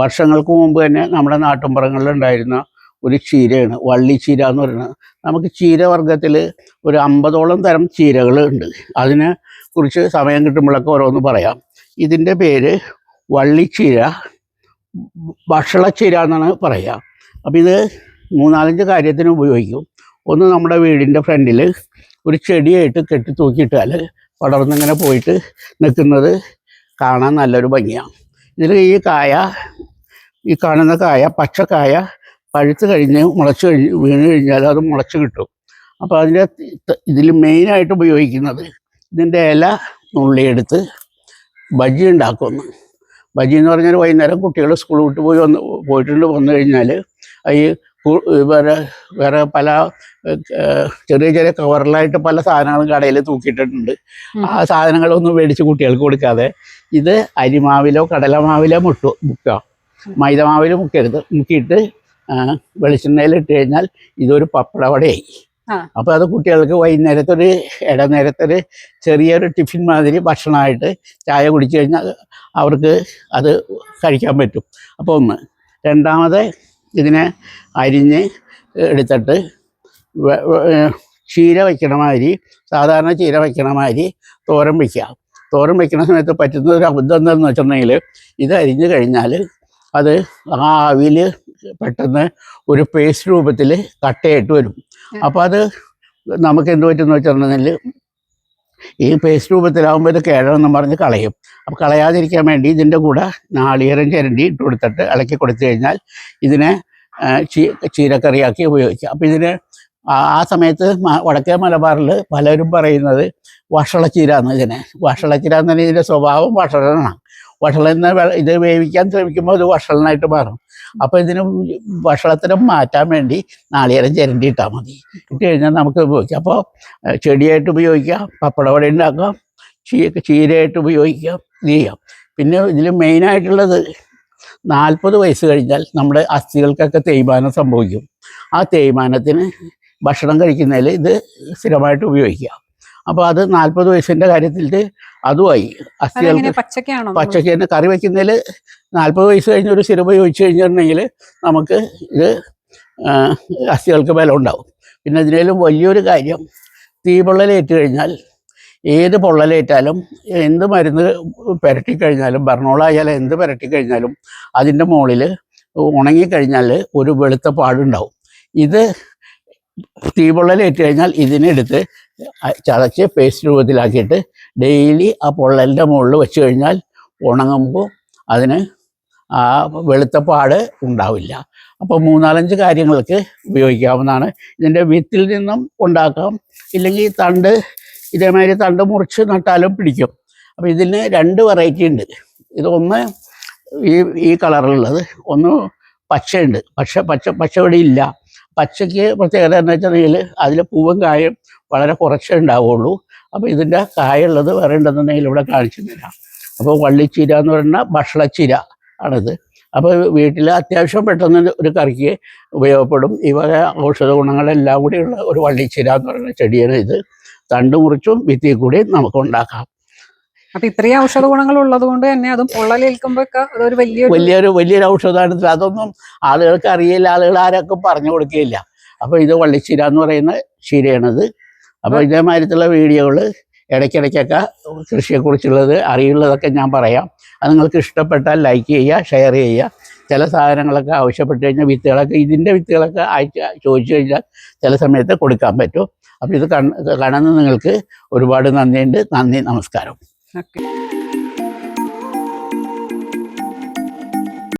വർഷങ്ങൾക്ക് മുമ്പ് തന്നെ നമ്മുടെ നാട്ടിൻപുറങ്ങളിൽ ഉണ്ടായിരുന്ന ഒരു ചീരയാണ് വള്ളിച്ചീര എന്ന് പറയുന്നത്. നമുക്ക് ചീരവർഗത്തിൽ ഒരു അമ്പതോളം തരം ചീരകളുണ്ട് അതിനെ കുറിച്ച് സമയം കിട്ടുമ്പോഴൊക്കെ ഓരോന്ന് പറയാം. ഇതിന്റെ പേര് വള്ളിച്ചീര ഭക്ഷണച്ചീര എന്നാണ് പറയുക. അപ്പോൾ ഇത് മൂന്നാലഞ്ച് കാര്യത്തിന് ഉപയോഗിക്കും. ഒന്ന് നമ്മുടെ വീടിന്റെ ഫ്രണ്ടിൽ ഒരു ചെടിയായിട്ട് കെട്ടി തൂക്കിയിട്ടാൽ പടർന്നിങ്ങനെ പോയിട്ട് നിൽക്കുന്നത് കാണാൻ നല്ലൊരു ഭംഗിയാണ്. ഇതിൽ ഈ കായ ഈ കാണുന്ന കായ പച്ചക്കായ പഴുത്ത് കഴിഞ്ഞ് മുളച്ച് കഴിഞ്ഞ് വീണ് കഴിഞ്ഞാൽ അത് മുളച്ച് കിട്ടും. അപ്പോൾ അതിന്റെ ഇതിൽ മെയിനായിട്ട് ഉപയോഗിക്കുന്നത് ഇതിന്റെ ഇല നുള്ളിയെടുത്ത് ബജി ഉണ്ടാക്കുന്നു. ബജി എന്ന് പറഞ്ഞാൽ വൈകുന്നേരം കുട്ടികൾ സ്കൂൾ വിട്ട് പോയി വന്ന് പോയിട്ടുണ്ട് വന്നു കഴിഞ്ഞാൽ കു- വേറെ വേറെ പല ചെറിയ ചെറിയ കവറിലായിട്ട് പല സാധനങ്ങളും കടയിൽ തൂക്കിയിട്ടിട്ടുണ്ട്. ആ സാധനങ്ങളൊന്നും മേടിച്ച് കുട്ടികൾക്ക് കൊടുക്കാതെ ഇത് അരിമാവിലോ കടലമാവിലോ മുട്ടു മുക്കുക മൈദമാവിൽ മുക്കരുത്. മുക്കിയിട്ട് വെളിച്ചെണ്ണയിൽ ഇട്ട് കഴിഞ്ഞാൽ ഇതൊരു പപ്പടവടയായി. അപ്പൊ അപ്പോൾ അത് കുട്ടികൾക്ക് വൈകുന്നേരത്തൊരു ഇടനേരത്തൊരു ചെറിയൊരു ടിഫിൻ മാതിരി ഭക്ഷണമായിട്ട് ചായ കുടിച്ചു കഴിഞ്ഞാൽ അവർക്ക് അത് കഴിക്കാൻ പറ്റും. അപ്പോൾ ഒന്ന്. രണ്ടാമത് ഇതിനെ അരിഞ്ഞ് എടുത്തിട്ട് ചീര വയ്ക്കണ മാതിരി സാധാരണ ചീര വയ്ക്കണ മാതിരി തോരൻ വയ്ക്കുക. തോരൻ വയ്ക്കുന്ന സമയത്ത് പറ്റുന്ന ഒരു അബദ്ധം എന്താണെന്ന് വെച്ചിട്ടുണ്ടെങ്കിൽ ഇത് അരിഞ്ഞു കഴിഞ്ഞാൽ അത് ആ ആവിയിൽ പെട്ടെന്ന് ഒരു പേസ്റ്റ് രൂപത്തിൽ കട്ടയായിട്ട് വരും. അപ്പോൾ അത് നമുക്ക് എന്ത് പറ്റുമെന്ന് വെച്ചിട്ടുണ്ടെങ്കിൽ ഈ പേസ്റ്റ് രൂപത്തിലാവുമ്പോൾ ഇത് കേഴമെന്നും പറഞ്ഞ് കളയും. അപ്പോൾ കളയാതിരിക്കാൻ വേണ്ടി ഇതിന്റെ കൂടെ നാളികേരം ചിരണ്ടി ഇട്ട് കൊടുത്തിട്ട് ഇളക്കി കൊടുത്തു കഴിഞ്ഞാൽ ഇതിനെ ചീ ചീരക്കറിയാക്കി ഉപയോഗിക്കാം. അപ്പോൾ ഇതിന് ആ സമയത്ത് വടക്കേ മലബാറിൽ പലരും പറയുന്നത് വഷളച്ചീര എന്ന് ഇതിനെ. വഷളച്ചീര എന്ന് പറഞ്ഞാൽ ഇതിന്റെ സ്വഭാവം വഷളനാണ്. വഷളെന്ന് ഇത് വേവിക്കാൻ ശ്രമിക്കുമ്പോൾ അത് വഷളനായിട്ട് മാറും. അപ്പോൾ ഇതിന് വഷളത്തിനെ മാറ്റാൻ വേണ്ടി നാളികേരം ചിരണ്ടി ഇട്ടാൽ മതി. ഇട്ട് കഴിഞ്ഞാൽ നമുക്ക് ഉപയോഗിക്കാം. അപ്പോൾ ചെടിയായിട്ട് ഉപയോഗിക്കാം പപ്പടവട ഉണ്ടാക്കാം ചീ ചീരയായിട്ട് ഉപയോഗിക്കാം ചെയ്യാം. പിന്നെ ഇതിൽ മെയിനായിട്ടുള്ളത് നാൽപ്പത് വയസ്സ് കഴിഞ്ഞാൽ നമ്മുടെ അസ്ഥികൾക്കൊക്കെ തേയ്മാനം സംഭവിക്കും. ആ തേയ്മാനത്തിന് ഭക്ഷണം കഴിക്കുന്നതിൽ ഇത് സ്ഥിരമായിട്ട് ഉപയോഗിക്കാം. അപ്പോൾ അത് നാൽപ്പത് വയസ്സിന്റെ കാര്യത്തിൽ അതുമായി. അസ്ഥികൾക്ക് പച്ചക്ക തന്നെ കറി വയ്ക്കുന്നതിൽ നാൽപ്പത് വയസ്സ് കഴിഞ്ഞ ഒരു സിറ ഉപയോഗിച്ച് കഴിഞ്ഞിട്ടുണ്ടെങ്കിൽ നമുക്ക് ഇത് അസ്ഥികൾക്ക് ബലം ഉണ്ടാവും. പിന്നെ ഇതിനേലും വലിയൊരു കാര്യം തീപൊള്ളലേറ്റ് കഴിഞ്ഞാൽ ഏത് പൊള്ളലേറ്റാലും എന്ത് മരുന്ന് പുരട്ടിക്കഴിഞ്ഞാലും ബർണോളായാലും എന്ത് പുരട്ടിക്കഴിഞ്ഞാലും അതിന്റെ മുകളിൽ ഉണങ്ങിക്കഴിഞ്ഞാൽ ഒരു വെളുത്ത പാടുണ്ടാവും. ഇത് തീപൊള്ളലേറ്റ് കഴിഞ്ഞാൽ ഇതിനെടുത്ത് ചതച്ച് പേസ്റ്റ് രൂപത്തിലാക്കിയിട്ട് ഡെയിലി ആ പൊള്ളലിന്റെ മുകളിൽ വെച്ച് കഴിഞ്ഞാൽ ഉണങ്ങുമ്പോൾ അതിന് ആ വെളുത്ത പാട് ഉണ്ടാവില്ല. അപ്പോൾ മൂന്നാലഞ്ച് കാര്യങ്ങൾക്ക് ഉപയോഗിക്കാവുന്നതാണ്. ഇതിന്റെ വിത്തിൽ നിന്നും ഉണ്ടാക്കാം. ഇല്ലെങ്കിൽ തണ്ട് ഇതേമാതിരി തണ്ട് മുറിച്ച് നട്ടാലും പിടിക്കും. അപ്പോൾ ഇതിന് രണ്ട് വെറൈറ്റി ഉണ്ട്. ഇതൊന്ന് ഈ ഈ കളറുള്ളത് ഒന്ന് പച്ചയുണ്ട്. പക്ഷെ പച്ച പച്ച ഇല്ല. പച്ചയ്ക്ക് പ്രത്യേകത എന്ന് വെച്ചിട്ടുണ്ടെങ്കിൽ അതിൽ പൂവും കായും വളരെ കുറച്ചേ ഉണ്ടാവുള്ളൂ. അപ്പോൾ ഇതിന്റെ കായുള്ളത് വേറെ ഉണ്ടെന്നുണ്ടെങ്കിൽ ഇവിടെ കാണിച്ചു തരാം. അപ്പോൾ വള്ളിച്ചീര എന്ന് പറയുന്ന ഭക്ഷണച്ചീര ആണിത്. അപ്പോൾ വീട്ടിൽ അത്യാവശ്യം പെട്ടെന്ന് ഒരു കറിക്ക് ഉപയോഗപ്പെടും. ഈ വക ഔഷധ ഗുണങ്ങളെല്ലാം കൂടിയുള്ള ഒരു വള്ളിച്ചീര എന്ന് പറയുന്ന ചെടിയാണ് ഇത്. തണ്ട് മുറിച്ചും ഭിത്തി കൂടി നമുക്ക് ഉണ്ടാക്കാം. അപ്പൊ ഇത്രയും ഔഷധ ഗുണങ്ങൾ ഉള്ളത് കൊണ്ട് തന്നെ അതും പൊള്ളലേൽക്കുമ്പോ അതൊരു വലിയൊരു വലിയൊരു വലിയൊരു ഔഷധമാണ് അതൊന്നും ആളുകൾക്ക് അറിയില്ല. ആളുകൾ ആരൊക്കെ പറഞ്ഞു കൊടുക്കുകയില്ല അപ്പൊ ഇത് വള്ളിച്ചീര എന്ന് പറയുന്ന ചീരയാണിത് അപ്പൊ ഇതേമാതിരത്തുള്ള വീഡിയോകൾ ഇടയ്ക്കിടയ്ക്കൊക്കെ കൃഷിയെക്കുറിച്ചുള്ളത് അറിയുള്ളതൊക്കെ ഞാൻ പറയാം. അത് നിങ്ങൾക്ക് ഇഷ്ടപ്പെട്ടാൽ ലൈക്ക് ചെയ്യുക ഷെയർ ചെയ്യുക. ചില സാധനങ്ങളൊക്കെ ആവശ്യപ്പെട്ട് കഴിഞ്ഞാൽ വിത്തുകളൊക്കെ ഇതിന്റെ വിത്തുകളൊക്കെ അയച്ച് ചോദിച്ചു കഴിഞ്ഞാൽ ചില സമയത്ത് കൊടുക്കാൻ പറ്റും. അപ്പോൾ ഇത് കണ് കാണുന്ന നിങ്ങൾക്ക് ഒരുപാട് നന്ദിയുണ്ട്. നന്ദി നമസ്കാരം. ഓക്കെ